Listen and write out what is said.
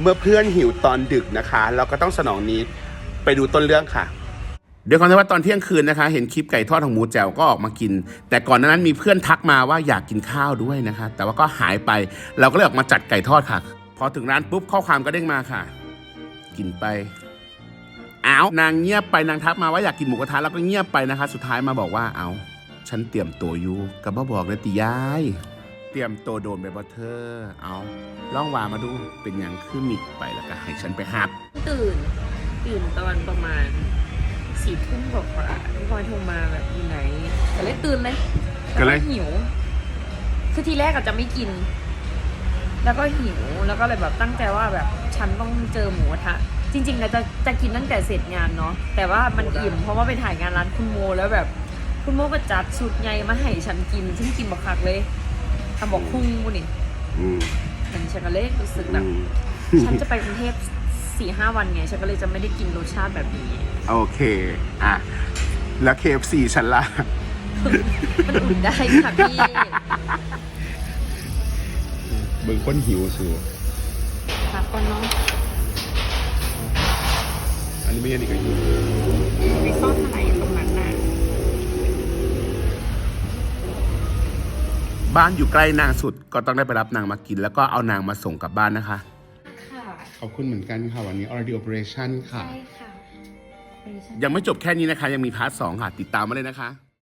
เมื่อเพื่อนหิวตอนดึกนะคะ เราก็ต้องสนองนี้ไปดูต้นเรื่องค่ะเดี๋ยวก่อนนะว่าตอนเที่ยงคืนนะคะ เห็นคลิปไก่ทอดของหมูแจ่วก็ออกมากิน แต่ก่อนนั้นมีเพื่อนทักมาว่าอยากกินข้าวด้วยนะคะ แต่ว่าก็หายไปเราก็เลยออกมาจัดไก่ทอดค่ะ พอถึงร้านปุ๊บข้อความก็เด้งมาค่ะ กินไปอ้าวนางเงียบไปนางทักมาว่าอยากกินหมูกระทะแล้วก็เงียบไปนะคะ สุดท้ายมาบอกว่าเอาฉันเตรียมตัวอยู่กับบ่บอกเลยติยาย เตรียมตัวโดนไปบ่เธอ เอาล่องวามาดูเป็นอย่างคือมิกไปแล้วก็ให้ฉันไปหับ ตื่น ตื่นตอนประมาณสี่ทุ่มกว่าๆพี่พลอยโทรมาแบบอยู่ไหนก็เลยตื่นเลยก็เลย แวหิว คือทีแรกอาจจะไม่กิน แล้วก็หิวแล้วก็เลยแบบตั้งใจว่าแบบฉันต้องเจอหมูกระทะจริงๆอะจะจะกินตั้งแต่เสร็จงานเนาะแต่ว่ามันอิ่มเพราะว่าไปถ่ายงานร้านคุณโมแล้วแบบ คุณโมก็จัดสุดใหญ่มาให้ฉันกินฉันกินบักคักเลย ทำบอกคุ้งกูนี่อืม เหมือนฉันก็เลยรู้สึกแบบฉันจะไปกรุงเทพสี่ห้าวันไงฉันก็เลยจะไม่ได้กินรสชาติแบบนี้ โอเค อะ แล้วเคฟซีฉันล่ะมันอุ่นได้ค่ะพี่ เบิ่งคนหิวสูพักก่อนเนาะอันนี้ไม่ใช่นี่ก็หิวไปซ่อนอะไร บ้านอยู่ใกล้นางสุดก็ต้องได้ไปรับนางมากิน แล้วก็เอานางมาส่งกลับบ้านนะคะ ค่ะขอบคุณเหมือนกันค่ะ วันนี้ already operation ค่ะ ใช่ค่ะ ยังไม่จบแค่นี้นะคะ ยังมีพาร์ทสองค่ะ ติดตามมาเลยนะคะ